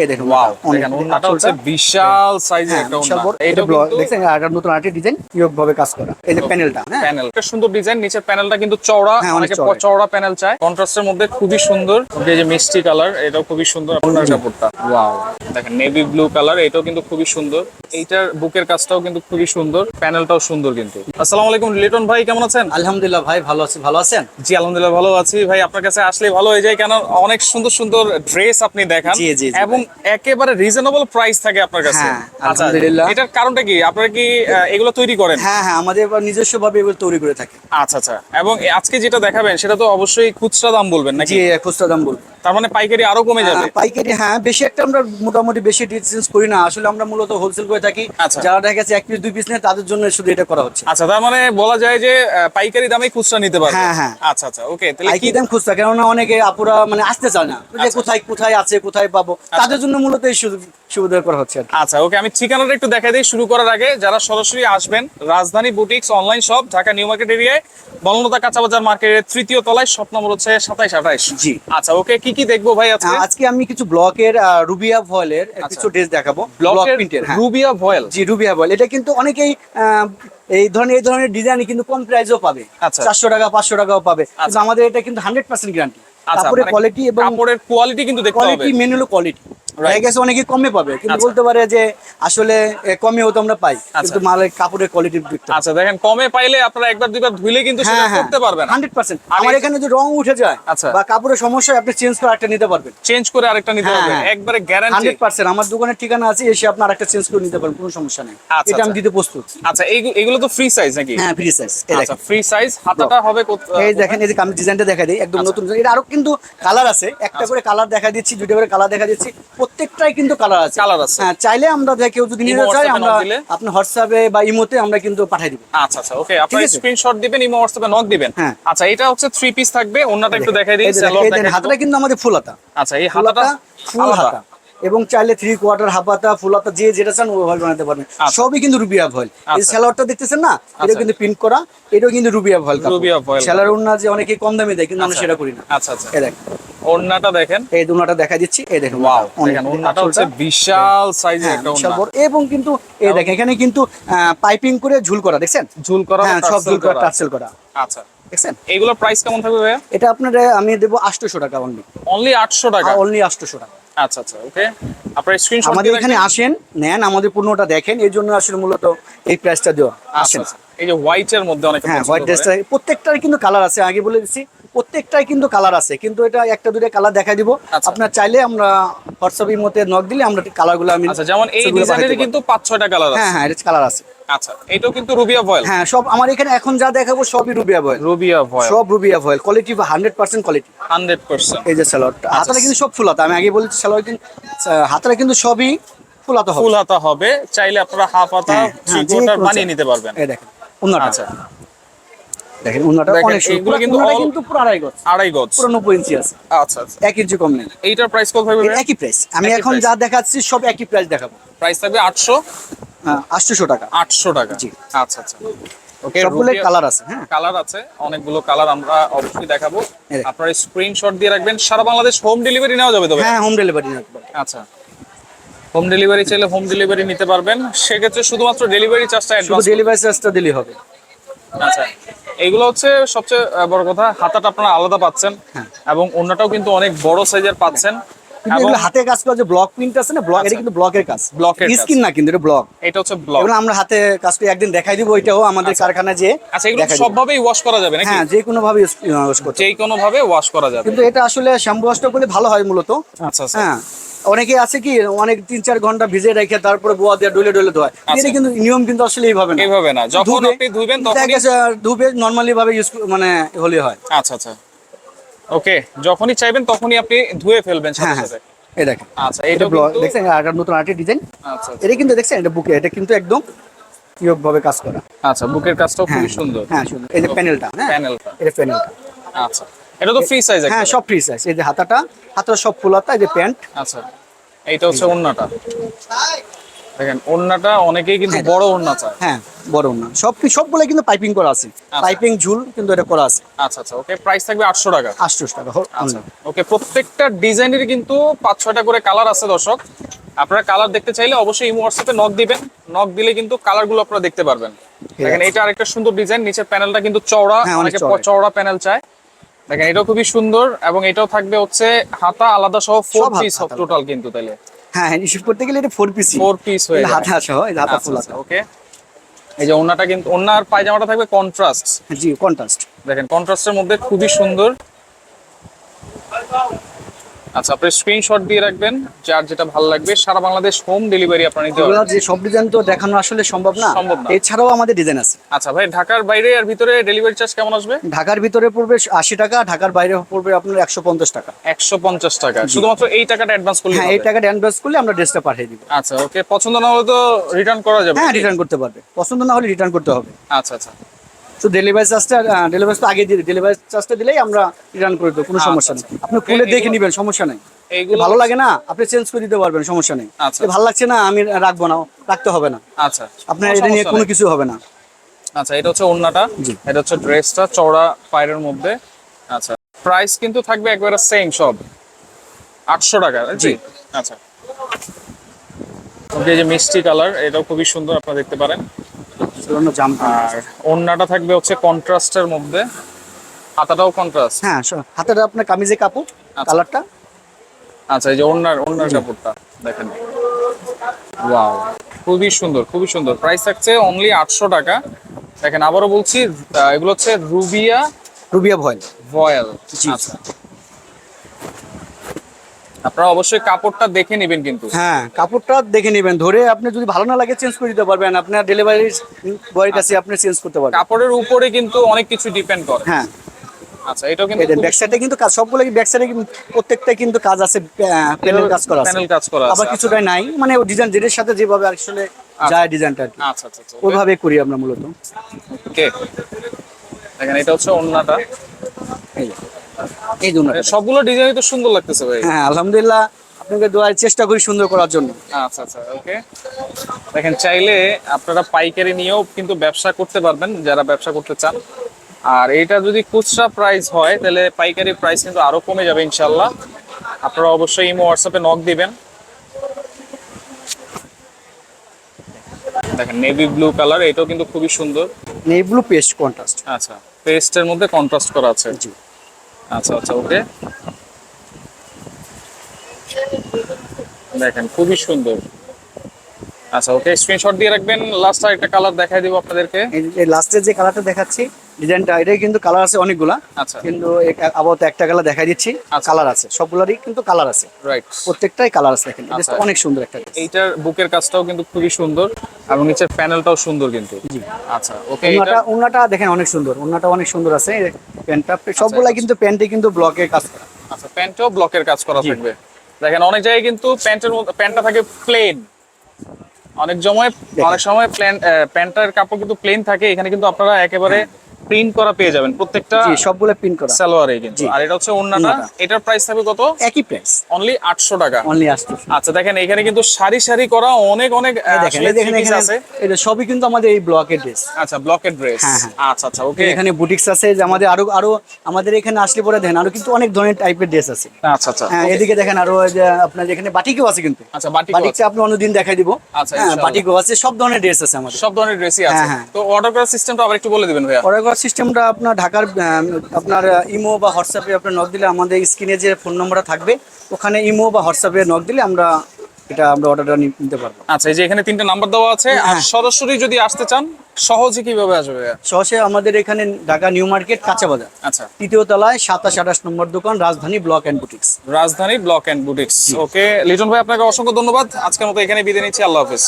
এই দেখুন ওয়াও অনেক দেখেন দিন ওন্নাটা হচ্ছে বিশাল সাইজের একটা ওন্না বড়। এটা এটা ব্লক কিন্তু দেখছেন আর একটা নতুন আর্টের ডিজাইন ইয়োগ ভাবে কাজ করা। এই যে প্যানেলটা প্যানেল একটা সুন্দর ডিজাইন নিচের প্যানেলটা কিন্তু চওড়া অনেকে চওড়া। চওড়া প্যানেল চায়। কন্ট্রাস্টের মধ্যে খুবই সুন্দর। এই যে মিষ্টি কালার এটাও খুবই সুন্দর আপনার কাপড়টা। ওয়াও দেখেন নেভি ব্লু কালার এটাও কিন্তু খুবই সুন্দর। এইটার বুকের কাজটাও কিন্তু খুবই সুন্দর প্যানেলটাও সুন্দর কিন্তু। আসসালামু আলাইকুম লিটন ভাই কেমন আছেন? আলহামদুলিল্লাহ ভাই ভালো আছি। ভালো আছেন? জি আলহামদুলিল্লাহ ভালো আছি। ভাই আপনার কাছে আসলে ভালো হয়ে যায় কেন? অনেক সুন্দর সুন্দর ড্রেস আপনি দেখান। এবং একেবারে রিজনেবল প্রাইস থাকে আপনার কাছে। হ্যাঁ, আচ্ছা। এটার কারণটা কি? আপনারা কি এগুলো তৈরি করেন? হ্যাঁ হ্যাঁ আমাদের নিজস্ব ভাবে এগুলো তৈরি করে থাকি। আচ্ছা আচ্ছা। এবং আজকে যেটা দেখাবেন সেটা তো অবশ্যই খুচরা দাম বলবেন নাকি? জি খুচরা দাম তার মানে পাইকারি আরও কমে যাবে? হ্যাঁ, পাইকারি হ্যাঁ বেশি একটা আমরা মোটামুটি বেশি ডিসটেন্স করি না। আসলে আমরা মূলত হোলসেল করে থাকি। আচ্ছা। যারা দেখা গেছে এক পিস দুই পিস নেয় তাদের জন্য শুধু এটা করা হচ্ছে। আচ্ছা তার মানে বলা যায় যে পাইকারি দামে খুচরা নিতে পারবে। হ্যাঁ, হ্যাঁ। আচ্ছা আচ্ছা ওকে তাহলে কি দাম খুচরা কেননা অনেকে আপুরা মানে আসতে চায় না। যে আচ্ছা। কোথায় কোথায় আছে কোথায় পাবো তাদের জন্য মূলত এই সুবিধা করা হচ্ছে আচ্ছা ওকে আমি ঠিকানাটা একটু দেখাই দিই শুরু করার আগে। যারা সরাসরি আসবেন Rajdhani boutiques online shop Dhaka New Market এরিয়ায় বনলতা কাঁচাবাজার মার্কেটের তৃতীয় তলায় শপ নম্বর হচ্ছে সাতাইশ আঠাইশ। জি। আচ্ছা ওকে কি কি দেখব ভাই আজকে? আজকে আমি কিছু ব্লকের রুবিয়া ভয়েলের কিছু ড্রেস দেখাবো। ব্লক প্রিন্টের রুবিয়া ভয়েল জি রুবিয়া ভয়েল এটা কিন্তু অনেকেই এই ধরনের এই ধরনের ডিজাইন কিন্তু কম প্রাইসও পাবে। আচ্ছা। চারশো টাকা পাঁচশো টাকাও পাবে। কিন্তু আচ্ছা। আমাদের এটা কিন্তু হান্ড্রেড পার্সেন্ট গ্যারান্টি কাপড়ের মানে কোয়ালিটি এবং কাপড়ের কোয়ালিটি কিন্তু দেখতে হবে। কোয়ালিটি মেন হলো কোয়ালিটি. দেখা গেছে অনেকে কমে পাবে কিন্তু আচ্ছা। বলতে পারে যে আসলে কমেও তো আমরা পাই আচ্ছা। কিন্তু মালের কাপড়ের কোয়ালিটি আচ্ছা দেখেন কমে পাইলে আপনারা একবার দুইবার ধুইলে কিন্তু সেটা হ্যাঁ হ্যাঁ। করতে পারবেন। হান্ড্রেড পার্সেন্ট আর আমার এখানে যদি রং উঠে যায় আচ্ছা। বা কাপড়ের সমস্যা আপনি চেঞ্জ করে একটা নিতে পারবেন। চেঞ্জ করে আরেকটা নিতে পারবেন হ্যাঁ। একবারে গ্যারান্টি হান্ড্রেড পার্সেন্ট আমার দোকানের ঠিকানা আছে এসে আপনার একটা চেঞ্জ করে নিতে পারেন কোনো সমস্যা নেই। এটা আমি। দিতে প্রস্তুত। আচ্ছা এইগু- এগুলো তো ফ্রি সাইজ নাকি? হ্যাঁ ফ্রি সাইজ আচ্ছা ফ্রি সাইজ হাতাটা হবে এই দেখেন এই যে আমি ডিজাইনটা দেখা দিই একদম। নতুন। এটা আরও কিন্তু কালার আছে। একটা করে কালার দেখা দিচ্ছি দুটো করে কালার দেখা দিচ্ছি। প্রত্যেকটাই কিন্তু কালার আছে। কালার আছে। হ্যাঁ চাইলে আমরা যে কেউ যদি নিতে চাই আমরা আপনি হোয়াটসঅ্যাপে বা ইমোতে আমরা কিন্তু পাঠিয়ে দিব। আচ্ছা আচ্ছা ওকে আপনি? স্ক্রিনশট দিবেন ইমো হোয়াটসঅ্যাপে নক দিবেন। হ্যাঁ। আচ্ছা এটা হচ্ছে থ্রি পিস থাকবে অন্যটা একটু দেখাই দিই হাতটা কিন্তু আমাদের ফুল হাতা। আচ্ছা এই হাতাটা ফুল হাতা। এবং চাইলে থ্রি কোয়ার্টার হাফ হাতা ফুল হাতা যে যেটা চান ওই বানাতে পারবেন। আচ্ছা। সবই কিন্তু রুবিয়া ভয়েল এই আচ্ছা। স্যালোয়ারটা দেখতেছেন না? এটা আচ্ছা। কিন্তু প্রিন্ট করা এটাও কিন্তু Rubia voile Rubia voile salwar উন্না যে অনেকে কম দামে দেয় কিন্তু আমরা আচ্ছা। সেটা করি না। আচ্ছা আচ্ছা। এই দেখেন। ওড়নাটা দেখেন। এই দুনাটা দেখা দিচ্ছি এই দেখেন ওয়াও দেখেন ওড়নাটা হচ্ছে বিশাল সাইজের হ্যাঁ, একটা ওড়না। এবং কিন্তু এই দেখেন এখানে কিন্তু পাইপিং করে ঝুল করা দেখছেন? ঝুল করা হ্যাঁ সব ঝুল করা। টার্সেল করা। আচ্ছা। দেখছেন? এগুলোর প্রাইস কেমন থাকবে ভাইয়া? এটা আপনার আমি দেবো আটশোশো টাকা অনলি অনলি আটশো টাকা? অনলি আটশোশো টাকা। আচ্ছা আচ্ছা ওকে আপনার স্ক্রিনশট আমাদের এখানে আসেন নেন আমাদের পণ্যটা দেখেন এই জন্য আসলে মূলত এই প্রাইসটা দেওয়া। আচ্ছা আসেন। আচ্ছা। এই যে হোয়াইট এর মধ্যে অনেক হ্যাঁ হোয়াইট ড্রেসটা প্রত্যেকটার কিন্তু কালার আছে আগে বলে দিচ্ছি প্রত্যেকটাই কিন্তু কালার আছে। কিন্তু এটা একটা দুটো কালার দেখা দিব। আচ্ছা। আপনার চাইলে আমরা হোয়াটসঅ্যাপের মধ্যে নক দিলে আমরা কালারগুলো আমি আচ্ছা যেমন এই ডিজাইনের কিন্তু পাঁচ ছয়টা কালার আছে। হ্যাঁ হ্যাঁ এটা কালার আছে। আচ্ছা এটাও কিন্তু রুবিয়া ভয়েল হ্যাঁ সব আমার এখানে এখন যা দেখাবো সবই রুবিয়া ভয়েল রুবিয়া ভয়েল সব Rubia voile quality hundred percent quality hundred percent এই যে স্যালোয়ারটা হাতাটা কিন্তু সব ফুল হাতা আমি আগে বলেছি স্যালোয়ার কিন্তু হাতাটা কিন্তু সবই ফুল হাতা হবে হবে। চাইলে আপনারা হাফ হাতা হ্যাঁ, থ্রি হ্যাঁ, কোয়ার্টার বানিয়ে নিতে পারবেন। এই দেখেন আচ্ছা। দেখেন উন্নাটা অনেক সুন্দর। কিন্তু কিন্তু পুরো আড়াই গজ। আড়াই গজ। পুরো নব্বই ইঞ্চি আছে। আচ্ছা আচ্ছা। ইঞ্চি কম নেই। এইটার প্রাইস কত একই প্রাইস আমি এখন যা দেখাচ্ছি সব একই প্রাইস দেখাবো। প্রাইস থাকবে আটশোশো টাকা। আটশো টাকা। জি। আচ্ছা আচ্ছা। ওকে সবগুলো কালার আছে হ্যাঁ। কালার আছে। অনেকগুলো কালার আমরা অবশ্যই দেখাবো। আপনারা স্ক্রিনশট দিয়ে রাখবেন। সারা বাংলাদেশ হোম ডেলিভারি নেওয়া যাবে তবে হ্যাঁ হোম ডেলিভারি আচ্ছা। হোম ডেলিভারি চাইলে হোম ডেলিভারি নিতে পারবেন। সেক্ষেত্রে শুধুমাত্র ডেলিভারি চার্জটা অ্যাডভান্স ডেলিভারি চার্জটা দিলেই হবে। আচ্ছা। এইগুলো হচ্ছে সবচেয়ে বড় কথা হাতাটা আপনারা আলাদা পাচ্ছেন হ্যাঁ। এবং অন্যটাও কিন্তু অনেক বড় সাইজের পাচ্ছেন। কিন্তু এবং এগুলো হাতে কাজ করা যে ব্লক প্রিন্ট আছে না ব্লক এটা কিন্তু ব্লকের কাজ। ব্লকের স্কিন না কিন্তু এটা ব্লক এটা হচ্ছে ব্লক এগুলো আমরা হাতে কাজ করে একদিন দেখাই দিব আমাদের কারখানায় যে আচ্ছা এগুলো সবভাবেই ওয়াশ করা যাবে নাকি? হ্যাঁ যে কোনো ভাবে ইউজ করতে যে কোনো ভাবে ওয়াশ করা যাবে। কিন্তু এটা আসলে শ্যাম্পু ওয়াশটা করলে ভালো হয় মূলত। আচ্ছা আচ্ছা। হ্যাঁ। অনেকে আছে কি অনেক তিন চার ঘণ্টা ভিজে রেখে তারপরে বোয়া দিয়ে ডলে ডলে ধোয়। আচ্ছা। এটা কিন্তু নিয়ম কিন্তু আসলে এইভাবে না। এইভাবে না। যখন আপনি ধুবেন গেছে ধুবে নর্মালি ভাবে ইউজ মানে হলে হয়। আচ্ছা আচ্ছা। ওকে যখনই চাইবেন তখনই আপনি ধুয়ে ফেলবেন হ্যাঁ সাথে হ্যাঁ সাথে। এই দেখেন। আচ্ছা এটা দেখছেন আর নতুন আর্টের ডিজাইন আচ্ছা আচ্ছা। এটা কিন্তু দেখছেন এটা বুকে এটা কিন্তু একদম ইয়োগ ভাবে কাজ করা। আচ্ছা বুকের কাজটাও হ্যাঁ খুবই সুন্দর। হ্যাঁ সুন্দর। এই যে প্যানেলটা হ্যাঁ? প্যানেলটা এটা প্যানেলটা আচ্ছা। এটা তো ফ্রি সাইজ হ্যাঁ সব ফ্রি সাইজ এই যে হাতাটা হাতাটা সব ফুল হাতা এই যে প্যান্ট। আচ্ছা এইটা হচ্ছে ওন্নাটা দেখেন ওন্নাটা অনেকেই কিন্তু বড় ওন্না চায়। হ্যাঁ বড় না সব সবগুলো কিন্তু পাইপিং করা আছে। পাইপিং ঝুল কিন্তু এটা করা আছে। আচ্ছা আচ্ছা ওকে প্রাইস থাকবে আটশো টাকা। আটশোশো টাকা আচ্ছা ওকে প্রত্যেকটা ডিজাইনের কিন্তু পাঁচ ছয়টা করে কালার আছে দর্শক। আপনারা কালার দেখতে চাইলে অবশ্যই ইমো হোয়াটসঅ্যাপে নক দিবেন। নক দিলে কিন্তু কালারগুলো আপনারা দেখতে পারবেন। দেখেন এটা আরেকটা সুন্দর ডিজাইন নিচের প্যানেলটা কিন্তু চওড়া হ্যাঁ, অনেক। চওড়া। প্যানেল চায়। দেখেন এটাও খুবই সুন্দর এবং এটাও থাকবে হচ্ছে হাতা আলাদা সহ ফোর পিস টোটাল কিন্তু তাইলে। হ্যাঁ হ্যাঁ রিসিভ করতে গেলে এটা ফোর পিস ফোর পিস হয়ে হাতে সহ হাতা ফুল হাতা। ওকে এই যে ওন্নাটা কিন্তু ওন্নার পায়জামাটা থাকবে কন্ট্রাস্ট জি কন্ট্রাস্ট দেখেন কন্ট্রাস্টের মধ্যে খুবই সুন্দর। আচ্ছা আপনি স্ক্রিনশট দিয়ে রাখবেন যার যেটা ভালো লাগবে। সারা বাংলাদেশ হোম ডেলিভারি আপনারা নিতে পারবেন যে সব ডিজাইন তো দেখানো আসলে সম্ভব না সম্ভব না। এছাড়াও আমাদের ডিজাইন আছে। আচ্ছা ভাই ঢাকার বাইরে আর ভিতরে ডেলিভারি চার্জ কেমন আসবে? ঢাকার ভিতরে পড়বে আশি টাকা ঢাকার বাইরে পড়বে আপনার একশো পঞ্চাশ টাকা। একশো পঞ্চাশ টাকা। শুধুমাত্র এই টাকাটা অ্যাডভান্স করলে হ্যাঁ এই টাকাটা অ্যাডভান্স করলে আমরা ড্রেসটা পাঠিয়ে দিব। আচ্ছা ওকে পছন্দ না হলে তো রিটার্ন করা যাবে হ্যাঁ রিটার্ন করতে পারবে। পছন্দ না হলে রিটার্ন করতে হবে। আচ্ছা আচ্ছা। তো ডেলিভারি চার্জটা ডেলিভারি চার্জটা আগে দিয়ে ডেলিভারি চার্জটা দিলেই আমরা রিটার্ন করে দেবো কোনো আচ্ছা, সমস্যা নেই। আচ্ছা। আপনি খুলে দেখে নেবেন সমস্যা নেই। ভালো লাগে না আপনি চেঞ্জ করে দিতে পারবেন সমস্যা নেই। আচ্ছা। ভালো লাগছে না আমি রাখব না রাখতে হবে না। আচ্ছা আপনার এটা নিয়ে কোনো কিছু হবে না। আচ্ছা এটা হচ্ছে ওন্নাটা এটা হচ্ছে ড্রেসটা চওড়া পায়ের মধ্যে। আচ্ছা প্রাইস কিন্তু থাকবে একবারে সেম সব। আটশো টাকা জি। আচ্ছা। ওকে যে মিষ্টি কালার এটাও খুবই সুন্দর আপনারা দেখতে পারেন। সেজন্য জাম আর ওন্নাটা থাকবে হচ্ছে কন্ট্রাস্টের মধ্যে। হাতাটাও কন্ট্রাস্ট? হ্যাঁ হাতের আপনার কামিজে কাপড় আচ্ছা। কালারটা। আচ্ছা এই যে ওন্নার ওন্নার কাপড়টা দেখেন। ওয়াও খুবই সুন্দর খুবই সুন্দর। প্রাইস থাকছে অনলি আটশো টাকা। দেখেন আবারও বলছি এগুলো হচ্ছে রুবিয়া রুবিয়া ভয়েল। ভয়েল। আচ্ছা। আপনারা অবশ্যই কাপড়টা দেখে নেবেন কিন্তু। হ্যাঁ কাপড়টা দেখে নেবেন। ধরে আপনি যদি ভালো না লাগে চেঞ্জ করে দিতে পারবেন। আপনার ডেলিভারি বয়ের কাছে আপনি চেঞ্জ করতে পারবেন। কাপড়ের উপরে কিন্তু অনেক কিছু ডিপেন্ড করে। হ্যাঁ। আচ্ছা এটাও কিন্তু ব্যাক সাইডে কিন্তু কাজ সবগুলো ব্যাক সাইডে প্রত্যেকটা কিন্তু কাজ আছে প্যানেল কাজ করা আছে। প্যানেল কাজ করা আছে আবার কিছুটাই নাই। মানে ডিজাইন যেটার সাথে যেভাবে আসলে যায় ডিজাইনটা আচ্ছা আচ্ছা আচ্ছা ওইভাবে করি আমরা মূলত। ওকে দেখেন এটা হচ্ছে এই যে, এই জন্য সবগুলো ডিজাইনই তো সুন্দর লাগতেছে ভাই। হ্যাঁ আলহামদুলিল্লাহ আপনাকে দোয়ার চেষ্টা করি সুন্দর করার জন্য। আচ্ছা আচ্ছা ওকে দেখেন চাইলে আপনারা পাইকারি নিয়েও কিন্তু ব্যবসা করতে পারবেন যারা ব্যবসা করতে চান। আর এটা যদি খুচরা প্রাইস হয় তাহলে পাইকারি প্রাইস কিন্তু আরও কমে যাবে ইনশাল্লাহ আপনারা অবশ্যই ইমো হোয়াটসঅ্যাপে নক দিবেন। দেখেন নেভি ব্লু কালার এটাও কিন্তু খুবই সুন্দর। নেই ব্লু পেস্ট কন্ট্রাস্ট আচ্ছা পেস্টের মধ্যে কন্ট্রাস্ট করা আছে। জি। আচ্ছা আচ্ছা ওকে। দেখেন, খুবই সুন্দর। আচ্ছা ওকে স্ক্রিনশট দিয়ে রাখবেন। লাস্ট একটা কালার দেখাই দিব আপনাদেরকে। এই লাস্টের যে কালারটা দেখাচ্ছি ডিজাইনটা এটাই কিন্তু কালার আছে অনেকগুলা। আচ্ছা। কিন্তু আপাতত একটা কালার দেখাই দিচ্ছি আচ্ছা। কালার আছে। সবগুলোরই কিন্তু কালার আছে। রাইট প্রত্যেকটাই কালার আছে দেখেন। আচ্ছা। অনেক সুন্দর একটা। এইটার বুকের কাজটাও কিন্তু খুবই সুন্দর এবং নিচের প্যানেলটাও সুন্দর কিন্তু। জি। আচ্ছা ওকে ওনাটা ওনাটা দেখেন অনেক সুন্দর। ওনাটা অনেক সুন্দর আছে। প্যান্টটা সবগুলা আচ্ছা। কিন্তু প্যান্টে কিন্তু ব্লকের কাজ করা। আচ্ছা প্যান্টও ব্লকের কাজ করা থাকবে। দেখেন অনেক জায়গায় কিন্তু প্যান্টের মধ্যে প্যান্টটা থাকে প্লেন অনেক সময় অনেক সময় প্যান্টের কাপড় কিন্তু প্লেন থাকে। এখানে কিন্তু আপনারা একেবারে প্রিন্ট করা পেয়ে যাবেন। প্রত্যেকটা জি সবগুলো প্রিন্ট করা। সালোয়ারে কিন্তু। আর এটা হচ্ছে ওন্নাটা এটার প্রাইস থাকবে কত? একই প্রাইস অনলি আটশো টাকা। অনলি আসছে আচ্ছা দেখেন এখানে কিন্তু সারি সারি করা অনেক অনেক দেখেন দেখেন এখানে আছে। এটা সবই কিন্তু আমাদের এই ব্লকের ড্রেস আচ্ছা ব্লকের ড্রেস হ্যাঁ, হ্যাঁ। আচ্ছা আচ্ছা ওকে এখানে বুটিক্স আছে যে আমাদের আরও আরও আমাদের এখানে আসলে পরে দেখেন আরও কিন্তু অনেক ধরনের টাইপের ড্রেস আছে। আচ্ছা আচ্ছা হ্যাঁ এদিকে দেখেন আরও যে আপনার এখানে বাটিকও আছে কিন্তু। আচ্ছা বাটিক বাটিকটা আপনি অন্যদিন দেখাই দিব। আচ্ছা, হ্যাঁ বাটিকও আছে সব ধরনের ড্রেস আছে আমাদের। সব ধরনের ড্রেসই আছে। হ্যাঁ, হ্যাঁ। তো অর্ডার করার সিস্টেমটা আবার একটু বলে দিবেন ভাইয়া। অর্ডার করার সিস্টেমটা আপনার ঢাকার আপনার ইমো বা হোয়াটসঅ্যাপে আপনার নক দিলে আমাদের স্ক্রিনে যে ফোন নম্বরটা থাকবে ওখানে ইমো বা হোয়াটসঅ্যাপে নক দিলে আমরা এটা আমরা অর্ডারটা নিতে পারব। আচ্ছা এই যে এখানে তিনটা নাম্বার দেওয়া আছে আর হ্যাঁ। সরাসরি যদি আসতে চান সহজে কীভাবে আসবে? সহসে আমাদের এখানে ঢাকা নিউ মার্কেট কাঁচা বাজার। আচ্ছা। তৃতীয় তলায় সাতাশ আঠাশ নম্বর দোকান Rajdhani block and boutiques. Rajdhani block and boutiques. Okay Liton ভাই আপনাকে অসংখ্য ধন্যবাদ। আজকের মতো এখানে বিদায় নিচ্ছি। আল্লাহ হাফেজ।